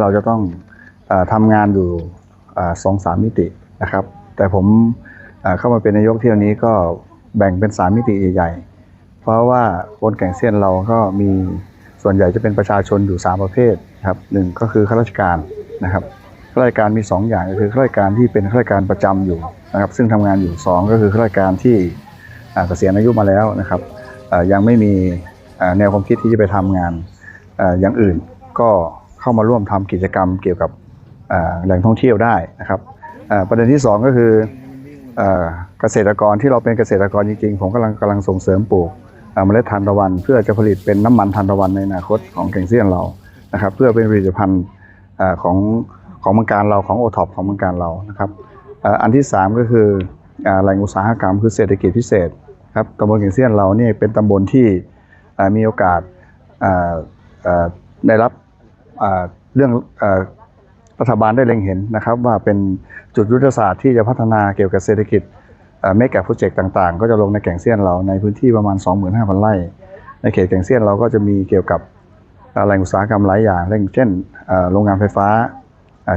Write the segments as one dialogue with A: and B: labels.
A: เราจะต้องอทำงานอยู่สองสามมิตินะครับ แต่ผมเข้ามาเป็นนายกเที่ยวนี้ก็แบ่งเป็นสามมิติใหญ่ๆเพราะว่าคนแก่งเซียนเราก็มีส่วนใหญ่จะเป็นประชาชนอยู่สามประเภทครับหนึ่งก็คือข้าราชการนะครับข้าราชการมีสองอย่างก็คือข้าราชการที่เป็นข้าราชการประจำอยู่นะครับ ซึ่งทำงานอยู่สองก็คือข้าราชการที่เกษียณอายุมาแล้วนะครับยังไม่มีแนวความคิดที่จะไปทำงานอย่างอื่นก็ เข้ามาร่วมทำกิจกรรมเกี่ยวกับแหล่งท่องเที่ยวได้นะครับประเด็นที่สองก็คือเอ่อเกษตรกรที่เราเป็นเกษตรกรจริงๆ ผมกำลังกำลังส่งเสริมปลูกเมล็ดทานตะวัน เพื่อจะผลิตเป็นน้ำมันทานตะวันในอนาคตของแก่งเซียนเรานะครับเพื่อเป็นผลิตภัณฑ์ของของมืองการเราของโอท็อปของมืองการเรานะครับอันที่สามก็คือแหล่งอุตสาหกรรมคือเศรษฐกิจพิเศษครับตำบลแก่งเซียนเราเนี่ยเป็นตำบลที่มีโอกาสได้รับ เรื่องอรัฐบาลได้เล็งเห็นนะครับ ว่าเป็นจุดยุทธศาสตร์ที่จะพัฒนาเกี่ยวกับเศรษฐกิจเมกะโปรเจกต์ต่างๆ ก็จะลงในแก่งเซียนเราในพื้นที่ประมาณ 25,000 ไร่ ในเขตแก่งเซียนเราก็จะมีเกี่ยวกับแหล่งอุตสาหกรรมหลายอย่างเช่นโรงงานไฟฟ้า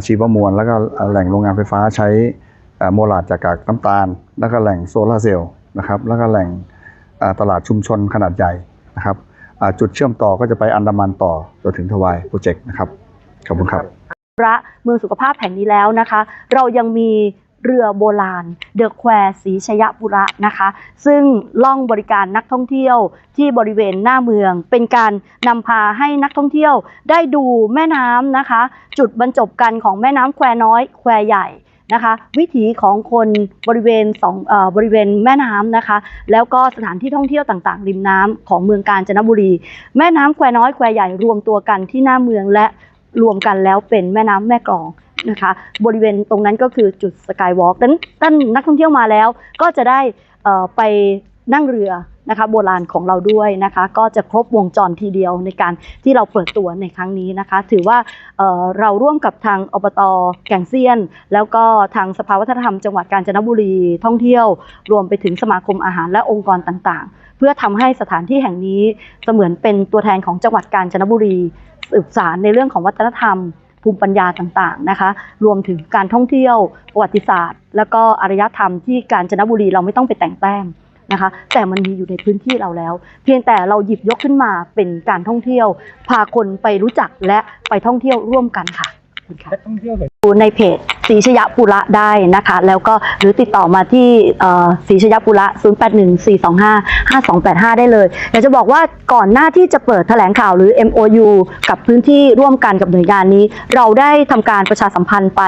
A: ชีวมวล แล้วก็แหล่งโรงงานไฟฟ้าใช้โมลาดจากกากน้ำตาล แล้วก็แหล่งโซลาร์เซลล์นะครับแล้วก็แหล่งตลาดชุมชนขนาดใหญ่นะครับ จุดเชื่อมต่อก็จะไปอันดามันต่อจนถึงทวายโปรเจกต์นะครับ ขอบคุณครับ
B: พระเมืองสุขภาพแห่งนี้แล้วนะคะ เรายังมีเรือโบราณ เดอะแควศรีชยปุระนะคะ ซึ่งล่องบริการนักท่องเที่ยวที่บริเวณหน้าเมือง เป็นการนำพาให้นักท่องเที่ยวได้ดูแม่น้ำนะคะ จุดบรรจบกันของแม่น้ำแควน้อยแควใหญ่ นะคะ วิถีของคนบริเวณสองอบริเวณแม่น้ำนะคะ แล้วก็สถานที่ท่องเที่ยวต่างๆ ริมน้ำของเมืองกาญจนบุรี แม่น้ำแควน้อยแควใหญ่รวมตัวกันที่หน้าเมืองและรวมกันแล้วเป็นแม่น้ำแม่กลองนะคะ บริเวณตรงนั้นก็คือจุดสกายวอล์กดังนท่านนักท่องเที่ยวมาแล้วก็จะได้ไป นั่งเรือนะคะโบราณของเราด้วยนะคะ ก็จะครบวงจรทีเดียวในการที่เราเปิดตัวในครั้งนี้นะคะ ถือว่าเเราร่วมกับทางอบตแก่งเซียน แล้วก็ทางสภาวัฒนธรรมจังหวัดกาญจนบุรีท่องเที่ยว รวมไปถึงสมาคมอาหารและองค์กรต่างๆ เพื่อทำให้สถานที่แห่งนี้เสมือนเป็นตัวแทนของจังหวัดกาญจนบุรีสืบสารในเรื่องของวัฒนธรรมภูมิปัญญาต่างๆนะคะ รวมถึงการท่องเที่ยวประวัติศาสตร์ แล้วก็อารยธรรมที่กาญจนบุรีเราไม่ต้องไปแต่งแต้ม นะคะ แต่มันมีอยู่ในพื้นที่เราแล้ว เพียงแต่เราหยิบยกขึ้นมาเป็นการท่องเที่ยว พาคนไปรู้จักและไปท่องเที่ยวร่วมกันค่ะขอบคุณค่ะ
C: นักท่องเที่ยวสน
B: ดูในเพจ ศรีชยปุระได้นะคะ แล้วก็หรือติดต่อมาที่เอ่อศรีชยปุระ 0814255285 ได้เลยอยากจะบอกว่าก่อนหน้าที่จะเปิดแถลงข่าวหรือ MOU กับพื้นที่ร่วมกันกับหน่วยงานนี้ เราได้ทำการประชาสัมพันธ์ไป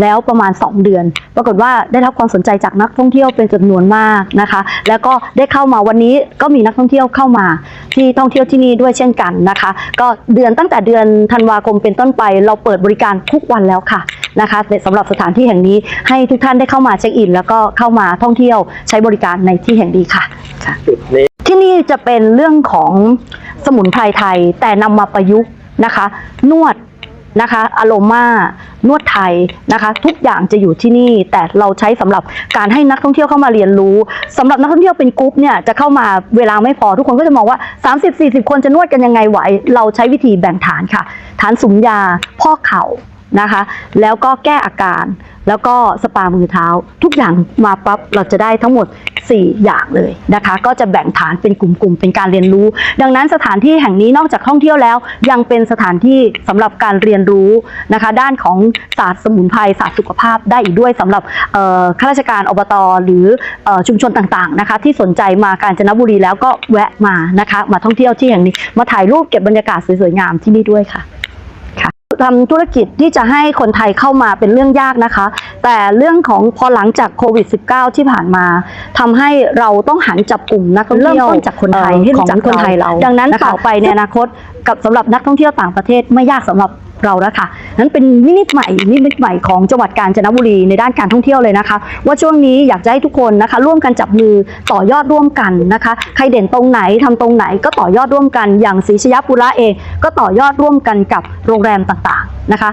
B: แล้วประมาณ 2 เดือน ปรากฏว่าได้รับความสนใจจากนักท่องเที่ยวเป็นจำนวนมากนะคะ แล้วก็ได้เข้ามาวันนี้ก็มีนักท่องเที่ยวเข้ามา ที่ท่องเที่ยวที่นี่ด้วยเช่นกันนะคะ ก็เดือนตั้งแต่เดือนธันวาคมเป็นต้นไป เราเปิดบริการทุกวันแล้วค่ะ นะคะสำหรับสถานที่แห่งนี้ให้ทุกท่านได้เข้ามาเช็คอิน แล้วก็เข้ามาท่องเที่ยวใช้บริการในที่แห่งนี้ค่ะค่ะ
C: จุดนี้
B: ที่นี่จะเป็นเรื่องของสมุนไพรไทยแต่นำมาประยุกต์นะคะ นวดนะคะอโลมานวดไทยนะคะ ทุกอย่างจะอยู่ที่นี่ แต่เราใช้สำหรับการให้นักท่องเที่ยวเข้ามาเรียนรู้สำหรับนักท่องเที่ยวเป็นกรุ๊ปเนี่ยจะเข้ามาเวลาไม่พอทุกคนก็จะมองว่า 30-40 คนจะนวดกันยังไงไหว เราใช้วิธีแบ่งฐานค่ะ ฐานสุมยาพอกเข่า นะคะ แล้วก็แก้อาการ แล้วก็สปามือเท้า ทุกอย่างมาปั๊บเราจะได้ทั้งหมด 4 อย่างเลยนะคะ ก็จะแบ่งฐานเป็นกลุ่มๆ เป็นการเรียนรู้ ดังนั้นสถานที่แห่งนี้นอกจากท่องเที่ยวแล้ว ยังเป็นสถานที่สำหรับการเรียนรู้นะคะ ด้านของศาสตร์สมุนไพรศาสตร์สุขภาพได้อีกด้วยสำหรับข้าราชการอบตหรืออชุมชนต่างๆนะคะ ที่สนใจมากาญจนบุรีแล้วก็แวะมานะคะ มาท่องเที่ยวที่แห่งนี้มาถ่ายรูปเก็บบรรยากาศสวยๆงามที่นี่ด้วยค่ะ ทำธุรกิจที่จะให้คนไทยเข้ามาเป็นเรื่องยากนะคะ แต่เรื่องของพอหลังจากโควิด -19 ที่ผ่านมาทำให้เราต้องหันจับกลุ่มนักท่องเที่ยว
D: เริ่มต้นจากคนไทย
B: เอ่อ
D: ให้รู้
B: ของ
D: จัก
B: คนไทยเรา
D: เรา
B: ดังนั้น
D: นะคะ
B: ต่อไปในอนาคตกับสำหรับนักท่องเที่ยวต่างประเทศไม่ยากสำหรับเราแล้วค่ะนั้นเป็นนิมิตใหม่นิมิตใหม่ของจังหวัดกาญจนบุรีในด้านการท่องเที่ยวเลยนะคะ ว่าช่วงนี้อยากจะให้ทุกคนนะคะ ร่วมกันจับมือต่อยอดร่วมกันนะคะ ใครเด่นตรงไหนทำตรงไหนก็ต่อยอดร่วมกันอย่างศรีชยปุระเอง ก็ต่อยอดร่วมกันกับโรงแรมต่างๆนะคะ